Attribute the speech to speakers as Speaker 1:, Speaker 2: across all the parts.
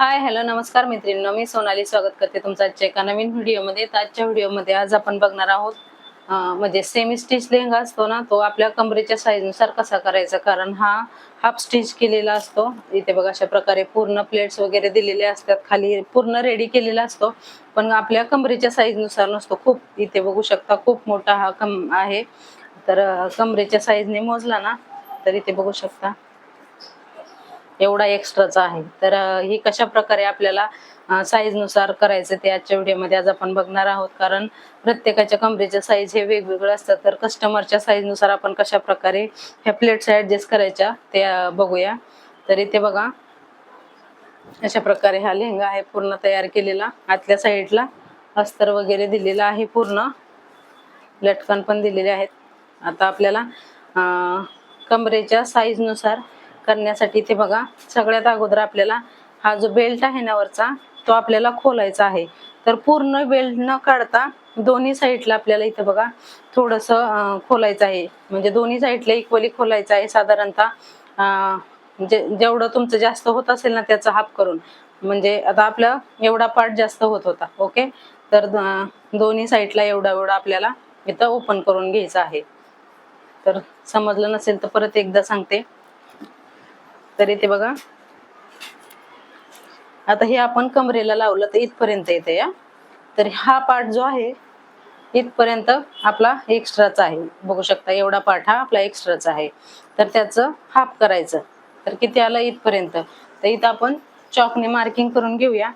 Speaker 1: Hi hello नमस्कार मैत्रिणींनो. मी सोनाली स्वागत करते तुमचं आजच्या एका नवीन व्हिडिओमध्ये. तर आजच्या व्हिडिओमध्ये आज आपण बघणार आहोत म्हणजे सेमी स्टिच लेहंगा असतो ना तो आपल्या कमरेच्या साईजनुसार कसा करायचा? कारण हा हाफ स्टिच केलेला असतो. इथे बघा अशा प्रकारे पूर्ण प्लेट्स वगैरे दिलेले असतात. खाली पूर्ण रेडी केलेला असतो. पण आपल्या कमरेच्या साईजनुसार नसतो. खूप इथे बघू शकता खूप मोठा हा कम आहे. तर कमरेच्या साईजने मोजला ना तर इथे बघू शकता. एवढा एक्स्ट्राचा आहे. तर हे ही कशा प्रकारे आपल्याला साईजनुसार करायचं ते आजच्या व्हिडिओमध्ये आज आपण बघणार आहोत. कारण प्रत्येकाच्या कमरेच्या साईज हे वेगवेगळं असतात. तर कस्टमरच्या साईजनुसार आपण कशा प्रकारे ह्या प्लेट्स ॲडजस्ट करायच्या ते बघूया. तर इथे बघा. अशा प्रकारे हा लेहंगा आहे पूर्ण तयार केलेला. आतल्या साईडला अस्तर वगैरे दिलेला आहे पूर्ण. लटकन पण दिलेले आहेत. आता आपल्याला कमरेच्या साईजनुसार करण्यासाठी ते बघा सगळ्यात अगोदर आपल्याला हा जो बेल्ट आहे ना वरचा तो आपल्याला खोलायचा आहे. तर पूर्ण बेल्ट न काढता दोन्ही साईडला आपल्याला इथं बघा थोडस खोलायचं आहे. म्हणजे दोन्ही साईडला इक्वली खोलायचं आहे साधारणतः जे म्हणजे जेवढं तुमचं जास्त होत असेल ना त्याचा हाफ करून. म्हणजे आता आपलं एवढा पार्ट जास्त होत होता ओके तर दोन्ही साईडला एवढा एवढा आपल्याला इथं ओपन करून घ्यायचं आहे. तर समजलं नसेल तर परत एकदा सांगते. तर इथे बघा. आता हे आपण कमरेला लावलं तर इथपर्यंत येते या. तर हा पार्ट जो आहे इथपर्यंत आपला एक्स्ट्राचा आहे. बघू शकता एवढा पार्ट हा आपला एक्स्ट्राचा आहे. तर त्याचं हाफ करायचं. तर किती आलं इथपर्यंत? तर इथं आपण चॉकने मार्किंग करून घेऊया.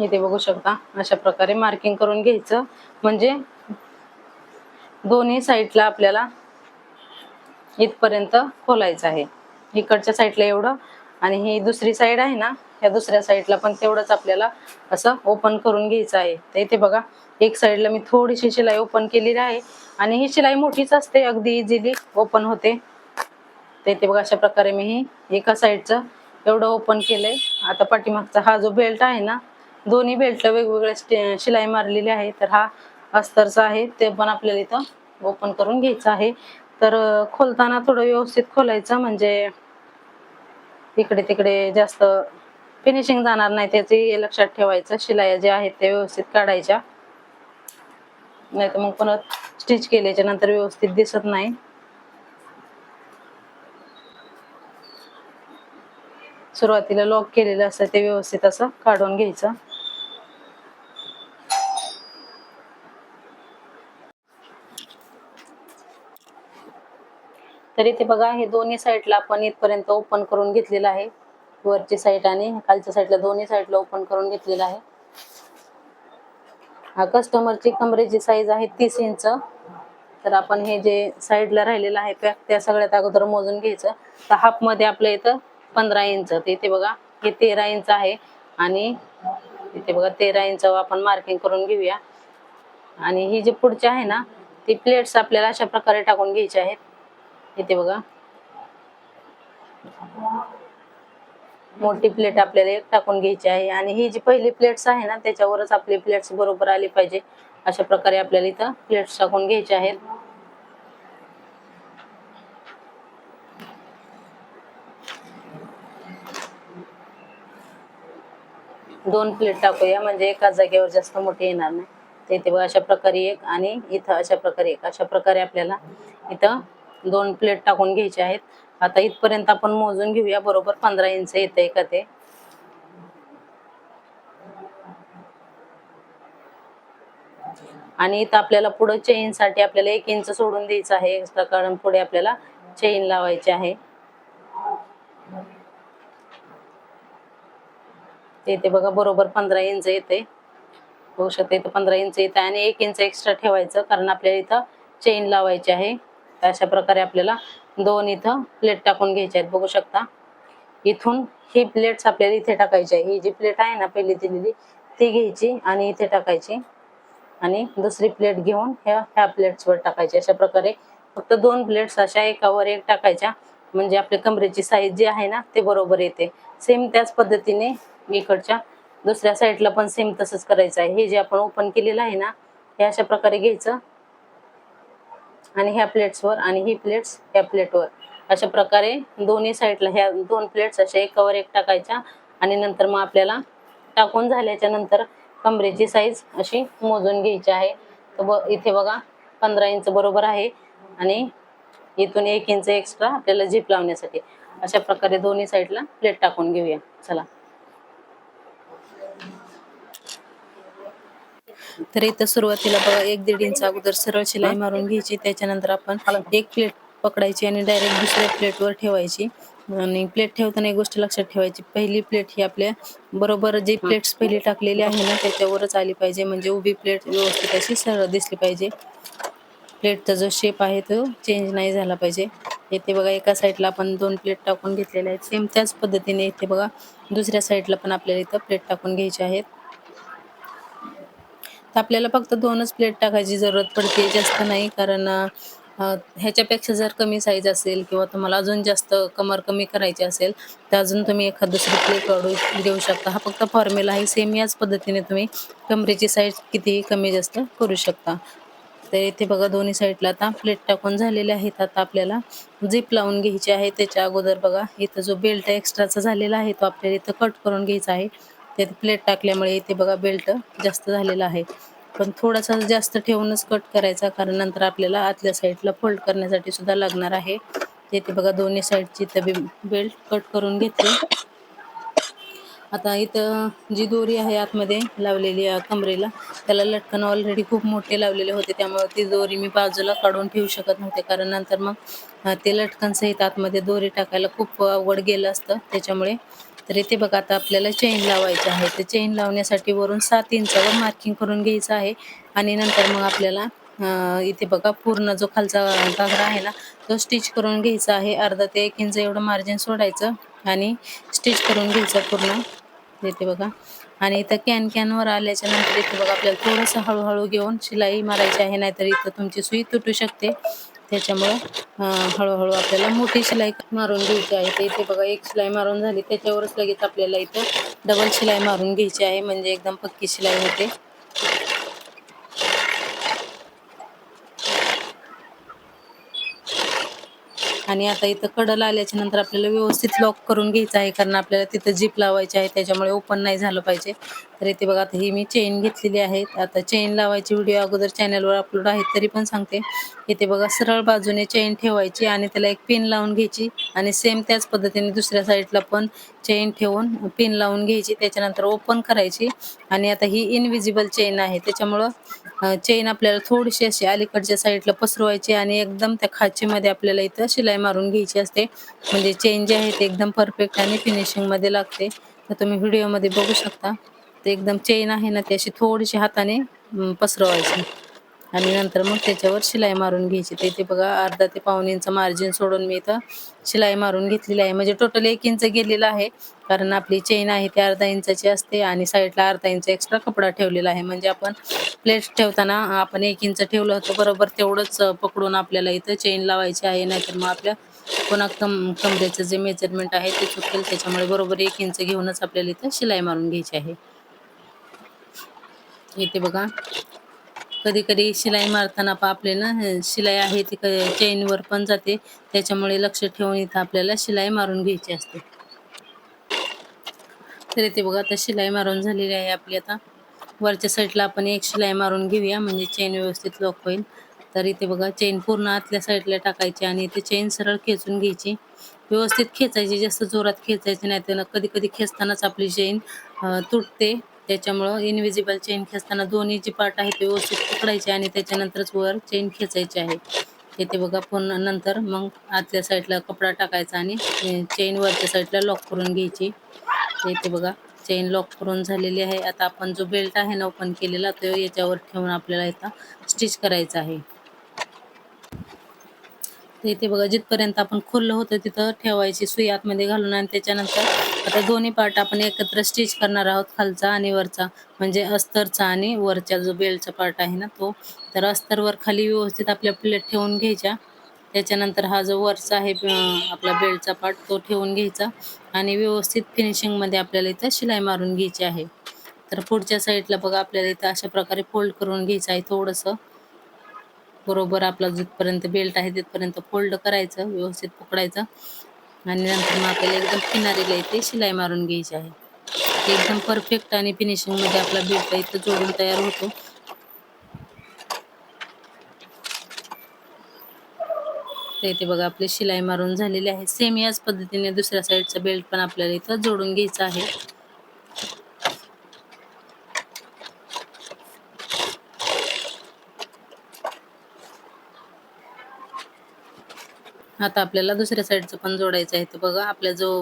Speaker 1: इथे बघू शकता अशा प्रकारे मार्किंग करून घ्यायचं. म्हणजे दोन्ही साईडला आपल्याला इथपर्यंत खोलायचं आहे. इकडच्या साईडला एवढं आणि ही दुसरी साईड आहे ना या दुसऱ्या साईडला पण तेवढंच आपल्याला असं ओपन करून घ्यायचं आहे. तर इथे बघा एक साईडला मी थोडीशी शिलाई ओपन केलेली आहे आणि ही शिलाई मोठीच असते अगदी इझिली ओपन होते. तर इथे बघा अशा प्रकारे मी ही एका साईडचं एवढं ओपन केलंय. आता पाठीमागचा हा जो बेल्ट आहे ना दोन्ही बेल्टला वेगवेगळ्या शिलाई मारलेली आहे. तर हा अस्तरचा आहे ते पण आपल्याला इथं ओपन करून घ्यायचं आहे. तर खोलताना थोडं व्यवस्थित खोलायचं म्हणजे इकडे तिकडे जास्त फिनिशिंग जाणार नाही त्याची लक्षात ठेवायचं. शिलाया ज्या आहेत त्या व्यवस्थित काढायच्या. नाही तर मग परत स्टिच केल्याच्यानंतर व्यवस्थित दिसत नाही. सुरुवातीला लॉक केलेलं असतं ते व्यवस्थित असं काढून घ्यायचं. तर इथे बघा हे दोन्ही साईडला आपण इथपर्यंत ओपन करून घेतलेलं आहे. वरची साईड आणि खालच्या साईडला दोन्ही साईडला ओपन करून घेतलेलं आहे. हा कस्टमरची कमरेची साईज आहे तीस इंच. तर आपण हे जे साईडला राहिलेलं आहे पॅक त्या सगळ्यात अगोदर मोजून घ्यायचं. तर हाफमध्ये आपल्या इथं पंधरा इंच. तर इथे बघा हे तेरा इंच आहे. आणि इथे बघा तेरा इंच आपण मार्किंग करून घेऊया. आणि ही जी पुढची आहे ना ती प्लेट्स आपल्याला अशा प्रकारे टाकून घ्यायची आहेत. इथे बघा. मोठी प्लेट आपल्याला एक टाकून घ्यायची आहे. आणि ही जी पहिली प्लेट्स आहे ना त्याच्यावरच आपली प्लेट्स बरोबर आली पाहिजे. अशा प्रकारे आपल्याला इथं प्लेट्स टाकून घ्यायचे आहेत. दोन प्लेट टाकूया म्हणजे एका जागेवर जास्त मोठी येणार नाही. तर इथे बघा अशा प्रकारे एक आणि इथं अशा प्रकारे एक. अशा प्रकारे आपल्याला इथं दोन प्लेट टाकून घ्यायचे आहेत. आता इथपर्यंत आपण मोजून घेऊया बरोबर पंधरा इंच येतंय का ते? आणि इथं आपल्याला पुढं चेन साठी आपल्याला एक इंच सोडून द्यायचं आहे. एक्स्ट्रा कारण पुढे आपल्याला चेन लावायची आहे. ते बघा बरोबर पंधरा इंच येते होऊ शकते इथं पंधरा इंच येते आणि एक इंच एक्स्ट्रा ठेवायचं कारण आपल्याला इथं चेन लावायची आहे. शकता अशा प्रकारे आपल्याला दोन इथं प्लेट टाकून घ्यायचे आहेत. बघू शकता. इथून ही प्लेट्स आपल्याला इथे टाकायची आहे. ही जी प्लेट आहे ना पहिली दिलेली ती घ्यायची आणि इथे टाकायची. आणि दुसरी प्लेट घेऊन ह्या ह्या प्लेट्सवर टाकायची. अशा प्रकारे फक्त दोन प्लेट्स अशा एकावर एक टाकायच्या. म्हणजे आपल्या कमरेची साईज जी आहे ना ते बरोबर येते. सेम त्याच पद्धतीने इकडच्या दुसऱ्या साईडला पण सेम तसंच करायचं आहे. हे जे आपण ओपन केलेलं आहे ना हे अशा प्रकारे घ्यायचं. आणि ह्या प्लेट्सवर आणि ही प्लेट्स ह्या प्लेटवर अशा प्रकारे दोन्ही साईडला ह्या दोन प्लेट्स अशा एकावर एक टाकायच्या आणि नंतर मग आपल्याला टाकून झाल्याच्यानंतर कमरेची साईज अशी मोजून घ्यायची आहे. तर ब इथे बघा पंधरा इंच बरोबर आहे आणि इथून एक इंच एक्स्ट्रा आपल्याला झीप लावण्यासाठी. अशा प्रकारे दोन्ही साईडला प्लेट टाकून घेऊया. चला. तर इथं सुरुवातीला बघा एक दीड इंच अगोदर सरळ शिलाई मारून घ्यायची त्याच्यानंतर आपण एक प्लेट पकडायची आणि डायरेक्ट दुसऱ्या प्लेटवर ठेवायची. आणि प्लेट ठेवताना एक गोष्ट लक्षात ठेवायची पहिली प्लेट ही आपल्या बरोबर जी प्लेट्स पहिली टाकलेली आहे ना त्याच्यावरच आली पाहिजे. म्हणजे उभी प्लेट व्यवस्थित अशी सरळ दिसली पाहिजे. प्लेटचा जो शेप आहे तो चेंज नाही झाला पाहिजे. इथे बघा एका साईडला आपण दोन प्लेट टाकून घेतलेल्या आहेत. सेम त्याच पद्धतीने इथे बघा दुसऱ्या साईडला पण आपल्याला इथं प्लेट टाकून घ्यायचे आहेत. तर आपल्याला फक्त दोनच प्लेट टाकायची जरूरत पडते जास्त नाही. कारण ह्याच्यापेक्षा जर कमी साईज असेल किंवा तुम्हाला अजून जास्त कमर कमी करायची असेल तर अजून तुम्ही एखाद दुसरी प्लेट वाढू देऊ शकता. हा फक्त फॉर्म्युला आहे सेम याच पद्धतीने तुम्ही कमरेची साईज कितीही कमी जास्त करू शकता. तर इथे बघा दोन्ही साईडला आता प्लेट टाकून झालेले आहेत. आता आपल्याला झिप लावून घ्यायची आहे. त्याच्या अगोदर बघा इथं जो बेल्ट एक्स्ट्राचा झालेला आहे तो आपल्याला इथं कट करून घ्यायचा आहे. त्यात प्लेट टाकल्यामुळे इथे बघा बेल्ट जास्त झालेला आहे. पण थोडासा जास्त ठेवूनच कट करायचा कारण नंतर आपल्याला आतल्या साईडला फोल्ड करण्यासाठी सुद्धा लागणार आहे. इथे बघा दोन्ही साईडची इथं बेल्ट कट करून घेतली. आता इथं जी दोरी आहे आतमध्ये लावलेली आहे कमरेला त्याला लटकन ऑलरेडी खूप मोठे लावलेले होते. त्यामुळे ती दोरी मी बाजूला काढून ठेवू शकत नव्हते. कारण नंतर मग ते लटकन सहित आतमध्ये दोरी टाकायला खूप अवघड गेलं असतं. त्याच्यामुळे तर इथे बघा आता आपल्याला चेन लावायचं आहे तर चेन लावण्यासाठी वरून सात इंचावर मार्किंग करून घ्यायचं आहे. आणि नंतर मग आपल्याला इथे बघा पूर्ण जो खालचा घागरा आहे ना तो स्टिच करून घ्यायचा आहे. अर्धा ते एक इंच एवढं मार्जिन सोडायचं आणि स्टिच करून घ्यायचं पूर्ण. इथे बघा. आणि इथं कॅन कॅनवर आल्याच्यानंतर इथे बघा आपल्याला थोडंसं हळूहळू घेऊन शिलाई मारायची आहे नाहीतर इथं तुमची सुई तुटू शकते. त्याच्यामुळं हळूहळू आपल्याला मोठी शिलाई मारून घ्यायची आहे. तर इथे बघा एक शिलाई मारून झाली. त्याच्यावरच लगेच आपल्याला इथं डबल शिलाई मारून घ्यायची आहे. म्हणजे एकदम पक्की शिलाई होते. आणि आता इथं कडला आल्याच्यानंतर आपल्याला व्यवस्थित लॉक करून घ्यायचं आहे कारण आपल्याला तिथं जीप लावायची आहे त्याच्यामुळे ओपन नाही झालं पाहिजे. तर इथे बघा आता ही मी चेन घेतलेली आहे. आता चेन लावायची व्हिडिओ अगोदर चॅनलवर अपलोड आहे तरी पण सांगते. इथे बघा सरळ बाजूने चेन ठेवायची आणि त्याला एक पिन लावून घ्यायची. आणि सेम त्याच पद्धतीने दुसऱ्या साईडला पण चेन ठेवून पिन लावून घ्यायची. त्याच्यानंतर ओपन करायची. आणि आता ही इनविजिबल चेन आहे त्याच्यामुळं चेन आपल्याला थोडीशी अशी अलीकडच्या साईडला पसरवायची आणि एकदम त्या खाचीमध्ये आपल्याला इथं शिलाई मारून घ्यायची असते. म्हणजे चेन जे आहे ते एकदम परफेक्ट आणि फिनिशिंगमध्ये लागते. तर तुम्ही व्हिडिओमध्ये बघू शकता. ते एकदम चेन आहे ना ती अशी थोडीशी हाताने पसरवायची. आणि नंतर मग त्याच्यावर शिलाई मारून घ्यायची. ते ते बघा अर्धा ते पाऊन इंच मार्जिन सोडून मी इथं शिलाई मारून घेतलेली आहे. म्हणजे टोटल एक इंच गेलेलं आहे. कारण आपली चेन आहे ती अर्धा इंचाची असते आणि साईडला अर्धा इंच एक्स्ट्रा कपडा ठेवलेला आहे. म्हणजे आपण प्लेट ठेवताना आपण एक इंच ठेवलं होतं बरोबर तेवढंच पकडून आपल्याला इथं चेन लावायची आहे. नाहीतर मग आपल्या पुन्हा कम कमरेचं जे मेजरमेंट आहे ते चुकेल. त्याच्यामुळे बरोबर एक इंच घेऊनच आपल्याला इथं शिलाई मारून घ्यायची आहे. इथे बघा कधी कधी शिलाई मारताना पण आपले ना शिलाई आहे ती क- चेनवर पण जाते. त्याच्यामुळे लक्ष ठेवून इथं आपल्याला शिलाई मारून घ्यायची असते. तर इथे बघा आता शिलाई मारून झालेली आहे आपली आता. वरच्या साईडला आपण एक शिलाई मारून घेऊया म्हणजे चेन व्यवस्थित लॉक होईल. तर इथे बघा चेन पूर्ण आतल्या साईडला टाकायची आणि इथे चेन सरळ खेचून घ्यायची. व्यवस्थित खेचायची जास्त जोरात खेचायची नाही तर कधी कधी खेचतानाच आपली चेन तुटते. त्याच्यामुळं इनविजिबल चेन खेचताना दोन्ही जी पार्ट आहे ते व्यवस्थित पकडायचे आणि त्याच्यानंतरच वर चेन खेचायची आहे. इथे बघा पुन्हा नंतर मग आतल्या साईडला कपडा टाकायचा आणि चेन वरच्या साईडला लॉक करून घ्यायची. इथे बघा चेन लॉक करून झालेली आहे. आता आपण जो बेल्ट आहे ना ओपन केलेला तो याच्यावर ठेवून आपल्याला इथं स्टिच करायचा आहे. तर इथे बघा जिथपर्यंत आपण खोललं होतं तिथं ठेवायची सुई आतमध्ये घालून आणि त्याच्यानंतर आता दोन्ही पार्ट आपण एकत्र स्टिच करणार आहोत खालचा आणि वरचा. म्हणजे अस्तरचा आणि वरच्या जो बेल्टचा पार्ट आहे ना तो. तर अस्तरवर खाली व्यवस्थित आपल्या प्लेट ठेवून घ्यायच्या. त्याच्यानंतर हा जो वरचा आहे आपला बेल्टचा पार्ट तो ठेवून घ्यायचा. आणि व्यवस्थित फिनिशिंगमध्ये आपल्याला इथं शिलाई मारून घ्यायची आहे. तर पुढच्या साईडला बघा आपल्याला इथं अशा प्रकारे फोल्ड करून घ्यायचं आहे थोडंसं. बरोबर आपला जिथपर्यंत बेल्ट आहे तिथपर्यंत फोल्ड करायचं व्यवस्थित पकडायचं. आणि नंतर मग आपल्याला एकदम किनारीला इथे शिलाई मारून घ्यायची आहे. एकदम परफेक्ट आणि फिनिशिंगमध्ये आपला बेल्ट इथं जोडून तयार होतो. तर इथे बघा आपली शिलाई मारून झालेली आहे. सेम याच पद्धतीने दुसऱ्या साईडचा बेल्ट पण आपल्याला इथं जोडून घ्यायचा आहे. आता आपल्याला दुसऱ्या साईडचं पण जोडायचं आहे. तर बघा आपला जो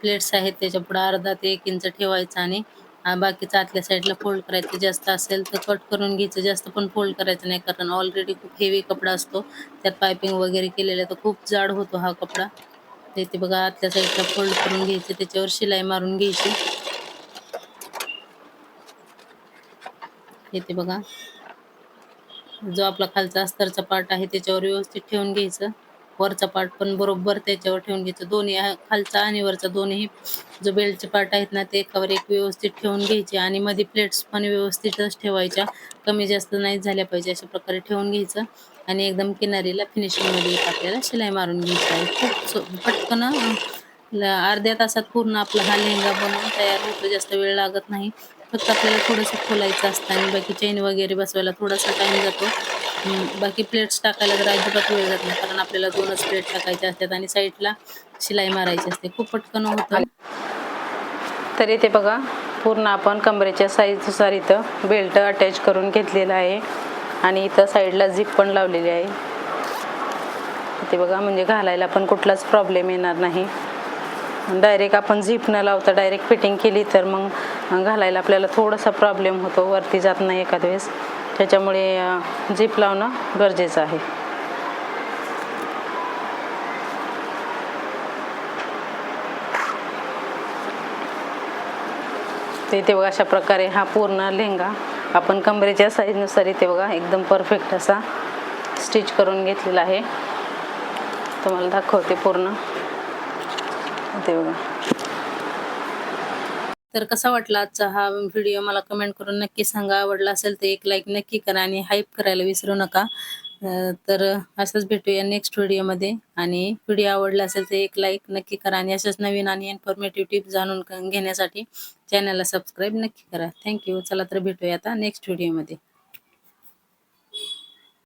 Speaker 1: प्लेट्स आहेत त्याच्या पुढे अर्धा ते एक इंच ठेवायचा आणि बाकीचं आतल्या साईडला फोल्ड करायचं जास्त असेल तर कट करून घ्यायचं. जास्त पण फोल्ड करायचं नाही कारण ऑलरेडी खूप हेवी कपडा असतो. त्यात पायपिंग वगैरे केलेलं तर खूप जाड होतो हा कपडा. तर इथे बघा आतल्या साईडला फोल्ड करून घ्यायचं त्याच्यावर शिलाई मारून घ्यायची. इथे बघा. जो आपला खालचा अस्तरचा पार्ट आहे त्याच्यावर व्यवस्थित ठेवून घ्यायचं. वरचा पार्ट पण बरोबर त्याच्यावर ठेवून घ्यायचं. दोन्ही खालचा आणि वरचा दोन्ही जो बेल्टचे पार्ट आहेत ना ते एकावर एक व्यवस्थित ठेवून घ्यायचे. आणि मध्ये प्लेट्स पण व्यवस्थितच ठेवायच्या. कमी जास्त नाही झाल्या पाहिजे अशा प्रकारे ठेवून घ्यायचं. आणि एकदम किनारीला फिनिशिंगमध्ये आपल्याला शिलाई मारून घ्यायची आहे. खूप पटकन अर्ध्या तासात पूर्ण आपला हा लेहंगा बनवून तयार होतो. जास्त वेळ लागत नाही. फक्त आपल्याला थोडंसं खोलायचं असतं आणि बाकी चेन वगैरे बसवायला थोडासा टाइम जातो. बाकी प्लेट्स टाकायला तर अजिबात वेळ जात नाही कारण आपल्याला दोनच प्लेट टाकायचे असतात आणि साईडला शिलाई मारायची असते. खूप पटकन होतं. तर इथे बघा पूर्ण आपण कमरेच्या साईजनुसार इथं बेल्ट अटॅच करून घेतलेला आहे. आणि इथं साईडला झिप पण लावलेली आहे. इथे बघा म्हणजे घालायला पण कुठलाच प्रॉब्लेम येणार नाही. डायरेक्ट आपण झिप न लावता डायरेक्ट फिटिंग केली तर मग घालायला आपल्याला थोडासा प्रॉब्लेम होतो. वरती जात नाही एखाद वेळेस. त्याच्यामुळे झिप लावणं गरजेचं आहे. ते इथे बघा अशा प्रकारे हा पूर्ण लेहंगा आपण कमरेच्या साईजनुसार इथे बघा एकदम परफेक्ट असा स्टिच करून घेतलेला आहे. तुम्हाला दाखवते पूर्ण. इथे बघा. तर कसा वाटला आजचा हा व्हिडिओ मला कमेंट करून नक्की सांगा. आवडला असेल तर एक लाईक नक्की करा आणि हाईप करायला विसरू नका. तर असंच भेटूया नेक्स्ट व्हिडिओमध्ये आणि व्हिडिओ आवडला असेल तर एक लाईक नक्की करा. आणि अशाच नवीन आणि इन्फॉर्मेटिव्ह टिप्स जाणून घेण्यासाठी चॅनलला सबस्क्राईब नक्की करा. थँक्यू चला तर भेटूया आता नेक्स्ट व्हिडिओमध्ये